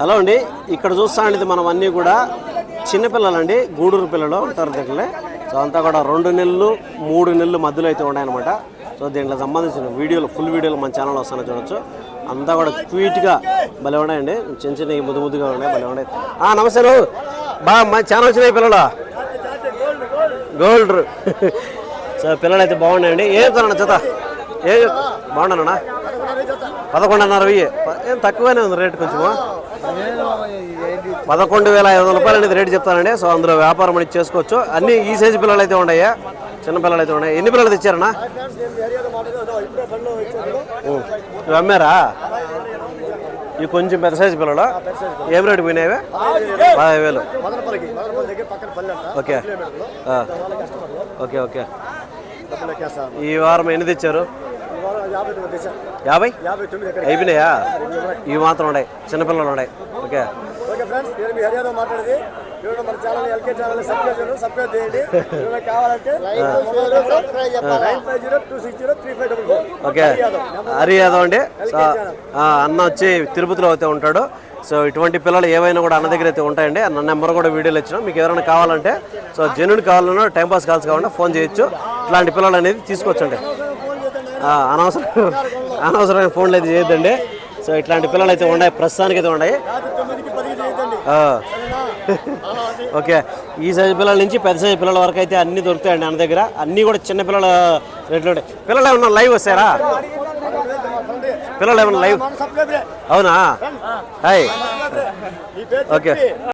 Hello అండి. ఇక్కడ చూస్తా మనం అన్నీ కూడా చిన్నపిల్లలండి గూడూరు పిల్లలు ఉంటారు దగ్గరలే సో అంతా కూడా రెండు నెలలు మూడు నెలలు మధ్యలో అయితే ఉన్నాయన్నమాట. సో దీంట్లో సంబంధించిన వీడియోలు ఫుల్ వీడియోలు మన ఛానల్ వస్తానో చూడొచ్చు. అంతా కూడా క్వీట్గా భలే ఉన్నాయండి. చిన్న చిన్న ముద్దు ముద్దుగా ఉన్నాయి భలే ఉన్నాయి. ఆ, నమస్తే నువ్వు బా మా ఛానల్ వచ్చినాయి పిల్లలు. గోల్డ్. సో పిల్లలు అయితే బాగున్నాయండి. ఏం చెప్తానన్నా చేత ఏ బాగున్నానన్నా? పదకొండున్నర వెయ్యి. ఏం తక్కువనే ఉంది రేటు కొంచెము. పదకొండు వేల ఐదు వందల రూపాయలు అనేది రేటు చెప్తానండి. సో అందులో వ్యాపారం అనేది చేసుకోవచ్చు. అన్ని ఈ సైజు పిల్లలు అయితే ఉన్నాయా? చిన్న పిల్లలు అయితే ఉన్నాయి? ఎన్ని పిల్లలు తెచ్చారన్నా? ఇవి అమ్మారా? ఇవి కొంచెం పెద్ద సైజు పిల్లలు? ఏం రేటు పోయినాయి పదహైదు వేలు. ఓకే. Okay okay. ఈ వారం ఎన్ని తెచ్చారు? యాభై అయిపోయినాయా? ఇవి మాత్రం ఉన్నాయి. చిన్నపిల్లలు ఉన్నాయి. ఓకే. ఓకే ఫ్రెండ్స్ నేను మీ హరియాదో మాట్లాడేది. ఇప్పుడు మన ఛానల్ ఎల్కే ఛానల్ సబ్స్క్రైబ్ చేయండి సబ్స్క్రైబ్ చేయండి. ఏమైనా కావాలంటే nine five zero two six zero three five double four. Okay. Hari Yadav అండి. అన్న వచ్చి తిరుపతిలో అయితే ఉంటాడు. సో ఇటువంటి పిల్లలు ఏవైనా కూడా అన్న దగ్గర అయితే ఉంటాయండి. అన్న నెంబర్ కూడా వీడియోలో ఇచ్చిన. మీకు ఎవరైనా కావాలంటే సో జెన్యున్ కావాలన్నా టైం పాస్ కాల్స్ కావాలన్నా ఫోన్ చేయొచ్చు. ఇట్లాంటి పిల్లలు అనేది తీసుకోవచ్చండి అనవసరం అనవసరమైన ఫోన్లు అయితే చేయొద్దండి. సో ఇట్లాంటి పిల్లలు అయితే ఉన్నాయి ప్రస్తుతానికి అయితే ఉన్నాయి. ఓకే. ఈ సైజు పిల్లల నుంచి పెద్ద సైజు పిల్లల వరకు అయితే అన్ని దొరుకుతాయండి అన్న దగ్గర. అన్నీ కూడా చిన్న పిల్లల రేట్లు ఉంటాయి. పిల్లలు ఏమన్నా లైవ్ వస్తారా? పిల్లలు ఏమన్నా లైవ్? అవునా? హాయ్. ఓకే.